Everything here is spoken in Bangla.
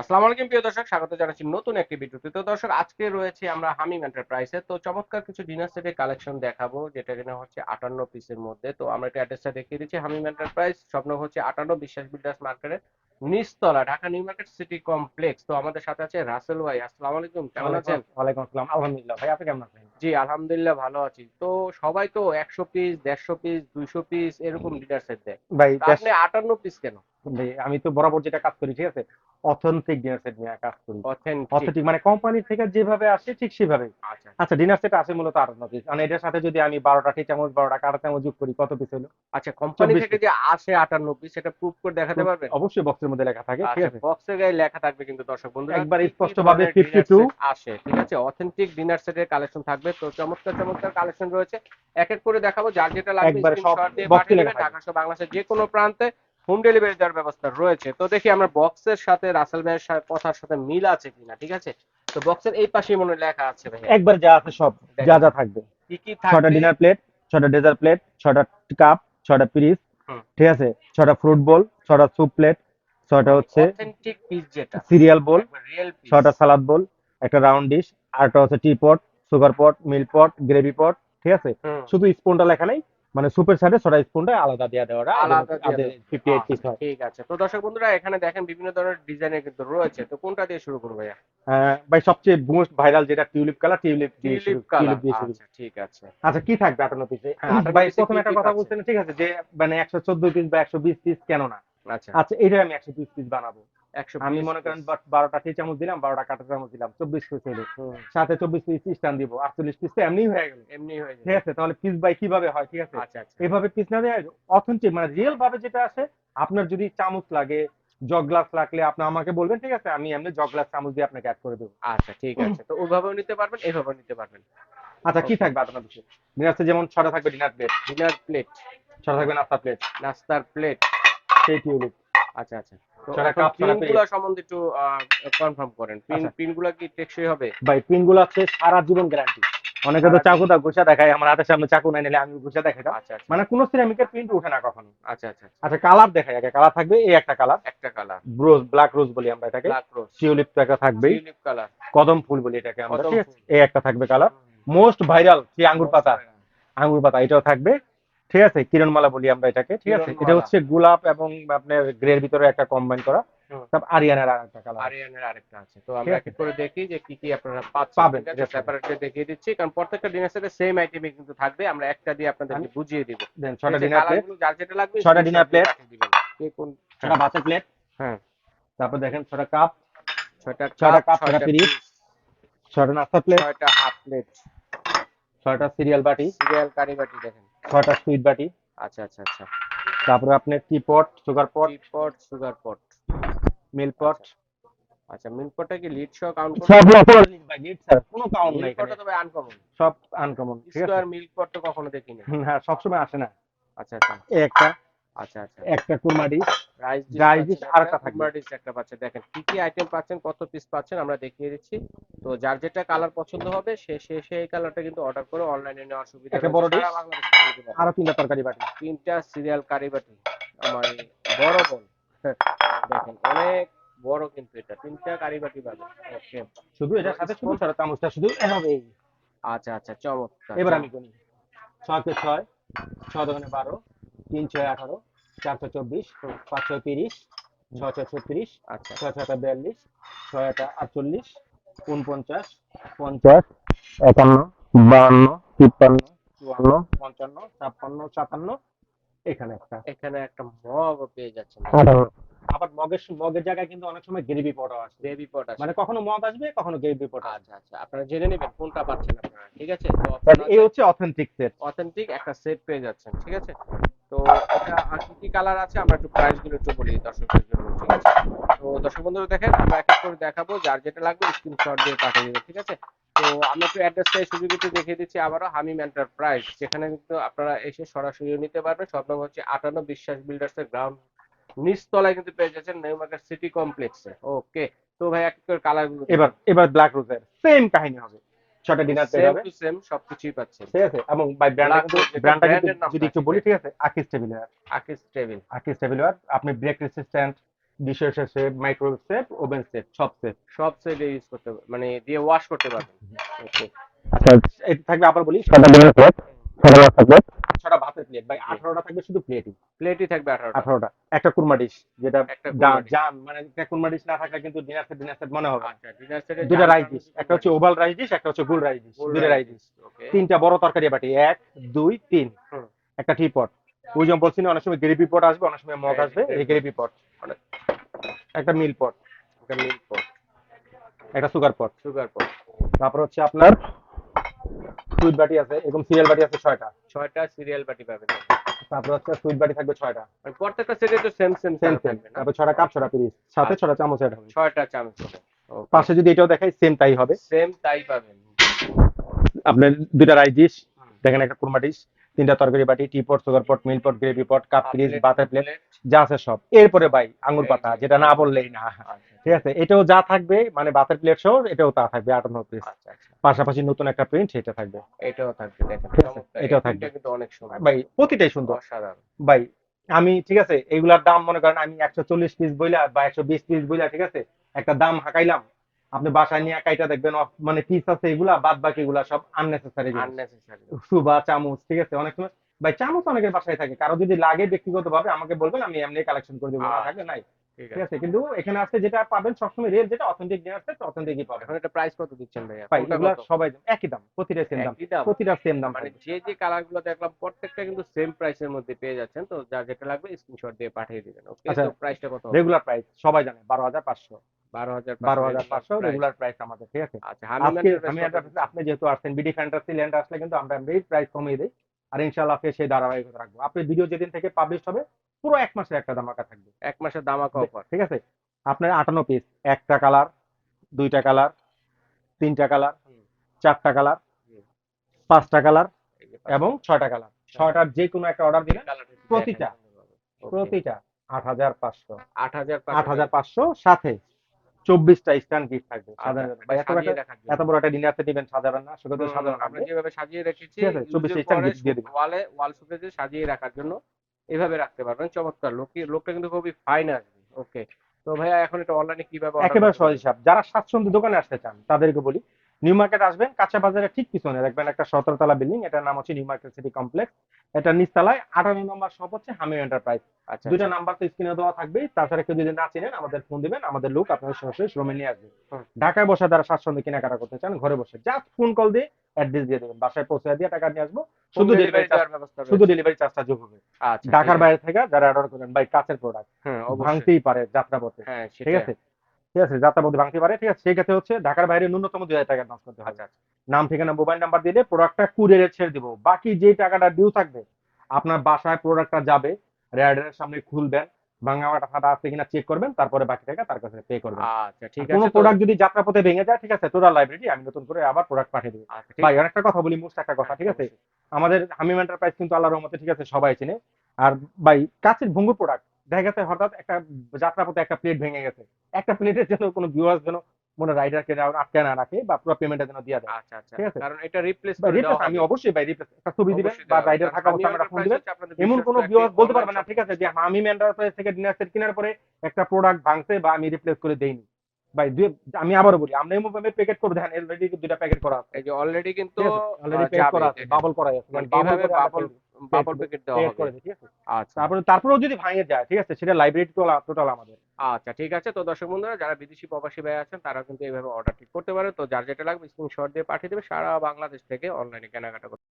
আসসালামু আলাইকুম প্রিয় দর্শক। স্বাগত জানাচ্ছি নতুন একটি ভিডিওতে। তো দর্শক আজকে রয়েছে আমরা হামিম এন্টারপ্রাইজে তো চমৎকার কিছু ডিনার সেটের কালেকশন দেখাবো যেটা কিনা হচ্ছে আটান্ন পিসের মধ্যে। তো আমরা একটা অ্যাড্রেসটা দেখিয়ে দিচ্ছি। হামিম এন্টারপ্রাইজ স্বপ্ন হচ্ছে আটান্ন বিশ্বাস বিল্ডার্স মার্কেটের নিচতলা Dhaka New Market City Complex. তো আমাদের সাথে আছে রাসেল ভাই। আসসালামু আলাইকুম কেমন আছেন? ওয়ালাইকুম আসসালাম। আলহামদুলিল্লাহ ভাই আপনি কেমন আছেন? জি আলহামদুলিল্লাহ ভালো আছি। তো সবাই তো একশো পিস দেড়শো পিস দুইশো পিস এরকম লিটার সেট দেয়। ভাই আপনি আটান্ন পিস কেন? ভাই, আমি তো বরাবর যেটা কাজ করি ঠিক আছে? অথেন্টিক ডিনার সেট নিয়ে কাজ করি। অথেন্টিক অথেন্টিক মানে কোম্পানি থেকে যেভাবে আসে ঠিক সেভাবে আচ্ছা আচ্ছা ডিনার সেট আছে মূলত আটান্ন পিস মানে এটার সাথে যদি আমি বারোটা টি চামচ বারোটা কাটা চামচ যোগ করি কত পিস হলো? আচ্ছা কোম্পানি থেকে যে আসে আটান্ন পিস সেটা প্রুফ করে দেখাতে পারবে? অবশ্যই বক্সের মধ্যে লেখা থাকে ঠিক আছে? বক্সের গায়ে লেখা থাকবে কিন্তু দর্শক বন্ধুরা একবার স্পষ্টভাবে ধরনের 52 আসে ঠিক আছে? অথেন্টিক ডিনার সেটের কালেকশন থাকবে। তো চমৎকার চমৎকার কালেকশন রয়েছে। এক এক করে দেখাবো যার যেটা লাগবে একবারে সব পাঠিয়ে লেখা। ঢাকা সহ বাংলাদেশের যে কোনো প্রান্তে হোম ডেলিভারি দেওয়ার ব্যবস্থা রয়েছে। তো দেখি আমরা বক্সের সাথে রাসেল ভাইয়ের কথার সাথে মিল আছে কিনা ঠিক আছে? তো বক্সের এই পাশে মনে লেখা আছে ভাই একবার যা আছে সব যা যা থাকবে। কি কি ছটা ডিনার প্লেট ছটা ডেজার্ট প্লেট ছটা কাপ ছটা। ঠিক আছে? ছটা ফ্রুট বোল ছটা স্যুপ প্লেট ছটা হচ্ছে অথেন্টিক পিস যেটা। সিরিয়াল বোল ছটা সালাদ বোল একটা রাউন্ড ডিশ আরটা হচ্ছে tea pot sugar pot milk pot gravy pot ঠিক আছে? শুধু স্পুনটা লেখা নাই মানে সুপের সাথে ছটা স্পুনটা আলাদা দিয়ে দেওয়াটা আলাদা পিস হয়। ঠিক আছে। তো দর্শক বন্ধুরা এখানে দেখেন বিভিন্ন ধরনের ডিজাইনের কিন্তু রয়েছে। তো কোনটা দিয়ে শুরু করব ভাইয়া? ভাই সবচেয়ে মোস্ট ভাইরাল যেটা টিউলিপ কালার টিউলিপ দিয়ে শুরু টিউলিপ দিয়ে শুরু। আচ্ছা ঠিক আছে। আচ্ছা কি থাকবে আটান্ন পিসে হ্যাঁ, 58 ভাই প্রথমে একটা কথা? বলছেন ঠিক আছে যে মানে একশো চোদ্দ পিস বা একশো বিশ পিস কেন না? আচ্ছা। আচ্ছা এটা আমি একশো বিশ পিস বানাবো। আমি মনে করেন বারোটা টি চামচ দিলাম বারোটা কাঁটা চামচ দিলাম চব্বিশ পিস হলো সাথে চব্বিশ পিস স্টান দিব আটচল্লিশ পিস তো এমনি হয়ে গেল। এমনি হয়ে ঠিক আছে তাহলে পিস বাই কীভাবে হয় ঠিক আছে? আচ্ছা আচ্ছা। এভাবে পিস না দেয় অথেন্টিক মানে রিয়েল ভাবে যেটা আছে আপনার যদি চামচ লাগে জগ গ্লাস লাগলে আপনি আমাকে বলবেন ঠিক আছে? আমি এমনি জগ গ্লাস চামচ দিয়ে আপনাকে অ্যাড করে দেবো। আচ্ছা ঠিক আছে। তো ওইভাবেও নিতে পারবেন এইভাবেও নিতে পারবেন। আচ্ছা কি থাকবে আপনার বিষয়ে ডিনার যেমন ছটা থাকবে ডিনার প্লেট ডিনার প্লেট ছটা থাকবে নাস্তা প্লেট নাস্তার প্লেট সেই টিউলিপ। আচ্ছা আচ্ছা। সম্বন্ধে একটু কনফার্ম করেন। পিন আচ্ছা। গুলা কি টেকসই হবে? ভাই পিনগুলো আছে সারা জীবন গ্যারান্টি অনেকে তো চাকু দা ঘুষা দেখায় আমার হাতের সামনে চাকু নাই নিলে আমি ঘুষা দেখাই আচ্ছা আচ্ছা। মানে কোনো সিরামিকের প্রিন্ট ওঠে না কখনো। আচ্ছা আচ্ছা আচ্ছা। কালার আগে। কালার থাকবে এই একটা কালার একটা কালার রোজ ব্ল্যাক রোজ বলি আমরা এটাকে। ব্ল্যাক রোজ থাকবেই কালার কদম ফুল বলি এটাকে আমরা। ঠিক আছে? এই একটা থাকবে কালার মোস্ট ভাইরাল আঙ্গুর পাতা। আঙ্গুর পাতা এটাও থাকবে। ঠিক আছে? কিরণমালা বলি আমরা এটাকে ঠিক আছে? এটা হচ্ছে গোলাপ এবং আপনার গ্রের ভিতরে একটা কম্বাইন করা। সব আরিয়ানের আর একটা কালার আরিয়ানের আরেকটা আছে। তো আমরা এক এক করে দেখি যে কি কি আপনারা পাবেন, সেপারেটলি দেখিয়ে দিচ্ছি কারণ প্রত্যেকটা ডিনার সেটে সেম আইটেমই কিন্তু থাকবে। আমরা একটা দিয়ে আপনাদেরকে বুঝিয়ে দিব। দেন ছটা ডিনার প্লেট যার যেটা লাগবে ছটা ডিনার। পাঠিয়ে দিবেন। কে কোন ছটা ভাতের প্লেট হ্যাঁ। তারপর দেখেন ছটা কাপ ছটা ছটা কাপ piece, piece, ছটা নাস্তা প্লেট ছয়টা হাফ প্লেট ছটা সিরিয়াল বাটি। সিরিয়াল কারি বাটি দেখেন। ছয়টা সুইট বাটি। আচ্ছা আচ্ছা আচ্ছা। তারপরে আপনার টি পট সুগার পট টি পট সুগার পট মিল পট আচ্ছা মিল পটটা কি লিড সহ কাউন্ট সব রকম বাই লিড স্যার কোনো কাউন্ট নাই এখানে। তবে আনকমন সব আনকমন ঠিক আছে? স্কয়ার মিল পট তো কখনো দেখিনি। হ্যাঁ হ্যাঁ সবসময় আসে না। আচ্ছা আচ্ছা। একটা। আচ্ছা আচ্ছা। একটা আরেকটা থাকবে। পাচ্ছে দেখেন কি কি আইটেম পাচ্ছেন কত পিস পাচ্ছেন আমরা দেখিয়ে দিচ্ছি। তো যার যেটা কালার পছন্দ হবে সে সে সেই কালারটা কিন্তু অর্ডার করে অনলাইনে নেওয়ার সুবিধা একটা বড় সারা। আরও তিনটা তরকারি বাটি তিনটা সিরিয়াল কারি বাটি আমার বড় বল দেখেন অনেক বড় কিন্তু এটা। তিনটা কারি বাটি পাবেন। ওকে। শুধু এটার সাথে শুধু ছটা চামচটা শুধু এভাবে আচ্ছা আচ্ছা চমৎকার। এবার আমি কে দোকানে বারো। তিন ছয় আঠারো চার ছয় চব্বিশ পাঁচ ছয় তিরিশ ছয় ছয় ছত্রিশ আচ্ছা। ছয় ছয়টা বিয়াল্লিশ ছয় আটা আটচল্লিশ উনপঞ্চাশ পঞ্চাশ একান্ন বাহান্ন তিপ্পান্ন চুয়ান্ন পঞ্চান্ন ছাপ্পান্ন সাতান্ন এখানে একটা। এখানে একটা মগ পেয়ে যাচ্ছে আবার মগের মগের জায়গায় কিন্তু অনেক সময় গ্রেভি পটও আসবে গ্রেভি পট আছে মানে কখনো মগ আসবে কখনো গ্রেভি পট আচ্ছা আচ্ছা। আপনারা জেনে নেবেন কোনটা পাচ্ছেন আপনারা ঠিক আছে? তো এই হচ্ছে অথেন্টিক সেট অথেন্টিক একটা সেট পেয়ে যাচ্ছেন ঠিক আছে? তো এটা, আর কি কি কালার আছে আমরা একটু প্রাইসগুলো একটু বলি দর্শকদের জন্য, ঠিক আছে? তো দর্শক বন্ধুরা দেখেন, আমরা এক এক করে দেখাবো, যার যেটা লাগবে স্ক্রিনশট দিয়ে পাঠিয়ে দেবেন ঠিক আছে? তো আমরা একটু অ্যাড্রেসটা এই সুযোগ একটু দেখিয়ে দিচ্ছি আবারও হামিম এন্টারপ্রাইজ যেখানে কিন্তু আপনারা এসে সরাসরি নিতে পারবেন। সব নম্বর হচ্ছে আটান্ন বিশ্বাস বিল্ডার্স এর গ্রাউন্ড নিচতলায় কিন্তু পেয়ে যাচ্ছেন নিউ মার্কেট সিটি কমপ্লেক্সে ওকে তো ভাই, এক এক করে কালারগুলো এবার এবার ব্ল্যাক রোজের সেম কাহিনী হবে। ছটা ডিনার পেয়ে যাবে সেম সবকিছুই পাচ্ছেন। ঠিক আছে এবং বাই যেটা ব্র্যান্ডটা যদি একটু বলি ঠিক আছে আকিস টেবিল আকিস টেবিল আকিস টেবিল আপনি break resistant ডিশের set microwave set oven set সব সেট সব সাইডে ইউজ করতে মানে দিয়ে ওয়াশ করতে পারবেন। ওকে আচ্ছা এটা থাকবে আবার বলি ছটা ডিমের প্লেট ছটা ভাতের প্লেট ভাই আঠারোটা থাকবে শুধু প্লেটই প্লেটই থাকবে আঠারোটা। আঠারোটা। একটা কুরমা ডিশ যেটা জাম মানে একটা কুরমা ডিশ না থাকলে কিন্তু ডিনার সেট ডিনার সেট মনে হবে। না। আচ্ছা ডিনার সেটে দুটা রাইস ডিশ একটা হচ্ছে ওভাল রাইস ডিশ একটা হচ্ছে গোল রাইস ডিশ দুটা রাইস ডিশ তিনটা বড় তরকারি বাটি এক দুই তিন। একটা টি পট ওই যেমন বলছি অনেক সময় গ্রেভি পট আসবে অনেক সময় মগ আসবে এই গ্রেভি পট একটা মিল পট একটা মিল পট একটা সুগার পট সুগার পট তারপর হচ্ছে আপনার সুইট বাটি আছে এরকম সিরিয়াল বাটি আছে ছয়টা। ছয়টা সিরিয়াল বাটি পাবেন। তারপর হচ্ছে সুইট বাটি থাকবে ছয়টা। প্রত্যেকটা সেটে তো সেম সেম সেম সেম তারপর ছয়টা কাপ ছয়টা পিরিস সাথে। ছয়টা চামচ অ্যাড হবে। ছয়টা চামচ হবে পাশে যদি এটাও দেখাই সেম তাই হবে। সেম তাই পাবেন। আপনার দুইটা রাইস ডিশ দেখেন একটা কুরমা ডিশ তিনটা তরকারি বাটি tea pot sugar pot milk pot gravy pot cup Plate, butter plate যা আছে সব। এরপরে ভাই আঙ্গুর পাতা যেটা না বললেই না। আচ্ছা ঠিক আছে? এটাও যা থাকবে মানে বাতের প্লেট সহ এটাও তা থাকবে আটান্ন পিস আচ্ছা আচ্ছা। পাশাপাশি নতুন একটা প্রিন্ট সেটা থাকবে। এটাও থাকবে। এটাও থাকবে। অনেক সুন্দর। ভাই প্রতিটাই সুন্দর। ভাই আমি ঠিক আছে? এইগুলার দাম মনে করেন আমি একশো চল্লিশ পিস বইলা বা একশো বিশ পিস বইলা ঠিক আছে? একটা দাম হাঁকাইলাম আপনি বাসায় নিয়ে কাইটা দেখবেন মানে পিস আছে এগুলা বাদ বাকি এগুলা সব আননেসেসারি সুবা চামচ ঠিক আছে? অনেক সময় ভাই চামচ অনেকের বাসায় থাকে। কারও যদি লাগে ব্যক্তিগত ভাবে আমাকে বলবেন আমি এমনি কালেকশন করে দেবো। না আচ্ছা, থাকে নাই? ঠিক আছে? কিন্তু এখানে আসতে যেটা পাবেন সবসময় রেল যেটা অথেন্টিক নিয়ে আসছে অথেন্টিকই পাবেন। এখন এটা প্রাইস কত দিচ্ছেন ভাই ভাই সবাই একই দাম প্রতিটা সেম দাম। প্রতিটা সেম দাম মানে যে যে কালারগুলো দেখলাম প্রত্যেকটা কিন্তু সেম প্রাইসের মধ্যে পেয়ে যাচ্ছেন। তো যা যেটা লাগবে স্ক্রিনশট দিয়ে পাঠিয়ে দিবেন ওকে আচ্ছা, তো প্রাইসটা কত রেগুলার প্রাইস সবাই জানে 12500 রেগুলার প্রাইস আমাদের ঠিক আছে। আচ্ছা আজকে হামি আমি একটা- আপনি যেহেতু আসছেন বিডি ফ্যান্টাসি ল্যান্ড আসলে কিন্তু আমরা প্রাইস কমিয়ে দিই। আর ইনশাল্লাহ আপনি সেই ধারাবাহিকতা রাখব। আপনি ভিডিও যেদিন থেকে পাবলিশ হবে পুরো এক একটা ধামাকা থাকবে। এক মাসের দামাকা অফার ঠিক আছে? আপনার আটান্ন পিস একটা কালার দুইটা কালার তিনটা কালার চারটা কালার পাঁচটা কালার এবং ছয়টা কালার ছয়টার যে কোনো একটা অর্ডার প্রতিটা। প্রতিটা। আট হাজার পাঁচশো। আট হাজার আট হাজার পাঁচশো সাথে। চব্বিশটা স্ট্যান্ড গিফট থাকবে আচ্ছা, ভাই, এত বড় একটা ডিনার সেট ইভেন্ট সাজাবেন না সেটা তো সাধারণ আমরা যেভাবে সাজিয়ে রেখেছি ঠিক আছে, 24 টা gift দিয়ে দিবেন। ওয়ালে ওয়াল সুপেজে সাজিয়ে রাখার জন্য এভাবে রাখতে পারবেন চমৎকার লোক লোকটা কিন্তু খুবই ফাইন আসবে ওকে তো ভাইয়া এখন এটা অনলাইনে কীভাবে একেবারে সহজ? হিসাব যারা স্বাচ্ছন্দ্য দোকানে আসতে চান তাদেরকে বলি নিউ মার্কেট আসবেন কাঁচা বাজারের ঠিক পিছনে। দেখবেন একটা সতেরোতলা বিল্ডিং এটার নাম হচ্ছে নিউ মার্কেট সিটি কমপ্লেক্স এটা নিচতলায় আঠারো নম্বর শপ হচ্ছে হামি এন্টারপ্রাইজ দুইটা নাম্বার তো স্ক্রিনে দেওয়া থাকবে তাছাড়া কেউ যদি না চিনেন আমাদের ফোন দিবেন আমাদের লোক আপনাদের সরাসরি শ্রমে নিয়ে আসবে ঢাকায় বসে তারা স্বাচ্ছন্দ্য কেনাকাটা করতে চান ঘরে বসে জাস্ট ফোন কল দিয়ে অ্যাড্রেস দিয়ে দেবেন। বাসায় পৌঁছে দিয়ে টাকা নিয়ে আসব। শুধু ডেলিভারি ব্যবস্থা শুধু ডেলিভারি চার্জটা যোগ হবে। আচ্ছা ঢাকার বাইরে থেকে যারা অর্ডার করেন ভাই কাছের প্রোডাক্ট হ্যাঁ ভাঙতেই পারে যাত্রাপথে। হ্যাঁ ঠিক আছে? ঠিক আছে যাত্রাপথে ভাঙতে পারে ঠিক আছে? সেই ক্ষেত্রে হচ্ছে ঢাকার বাইরে ন্যূনতম দুই হাজার টাকা অ্যাডভান্স করতে হবে। আচ্ছা আচ্ছা। নাম ঠিকানা মোবাইল নাম্বার দিলে প্রোডাক্টটা কুরিয়ারে ছেড়ে দিব। বাকি যে টাকাটা ডিউ থাকবে আপনার বাসায় প্রোডাক্টটা যাবে রেডারের সামনে খুলবেন ভাঙা আছে কিনা চেক করবেন তারপরে বাকি টাকা তার কাছে পে করবেন। আচ্ছা ঠিক আছে প্রোডাক্ট যদি যাত্রাপথে ভেঙে যায় ঠিক আছে টোটাল লাইব্রেরি আমি নতুন করে আবার প্রোডাক্ট পাঠিয়ে দেবো। আচ্ছা, ভাই অনেকটা কথা বলি মোস্ট একটা কথা ঠিক আছে? আমাদের হামিম এন্টারপ্রাইজ কিন্তু আল্লাহর রহমতে ঠিক আছে সবাই চিনে। আর ভাই কাছের ভঙ্গুর প্রোডাক্ট দেখা গেছে হঠাৎ একটা যাত্রাপথে একটা প্লেট ভেঙে গেছে। একটা প্লেটের জন্য কোনো ভিউয়ার্স যেন মনে রাইডারকে আটকে না রাখে বা পুরো পেমেন্টটা যেন দিয়ে দেয়। আচ্ছা আচ্ছা। ঠিক আছে? কারণ এটা রিপ্লেস আমি অবশ্যই ভাই রিপ্লেস একটা ছবি দিবেন বা রাইডার থাকা অবস্থা আমরা ফোন দিবেন। এমন কোনো ভিউয়ার্স বলতে পারবে না। ঠিক আছে যে আমি এন্টারপ্রাইজ থেকে ডিনার সেট কেনার পরে একটা প্রোডাক্ট ভাঙছে বা আমি রিপ্লেস করে দেইনি। ভাই দুই আমি আবারও বলি আমরা এমন ভাবে প্যাকেট করে দেখেন অলরেডি দুইটা প্যাকেট করা আছে। এই যে অলরেডি কিন্তু অলরেডি প্যাকেট করা আছে বাবল করা আছে। মানে বাবল বাবল প্যাকেট দেওয়া হবে। ঠিক আছে? আচ্ছা। তারপরে তারপরেও যদি ভাঙে যায় ঠিক আছে? সেটা লাইব্রেরি টোটাল আমাদের। আচ্ছা ঠিক আছে। তো দর্শক বন্ধুরা যারা বিদেশি প্রবাসী ভাই আছেন তারা কিন্তু এইভাবে অর্ডার ঠিক করতে পারে তো যার যেটা লাগবে স্ক্রিনশট দিয়ে পাঠিয়ে দেবে। সারা বাংলাদেশ থেকে অনলাইনে কেনাকাটা করতে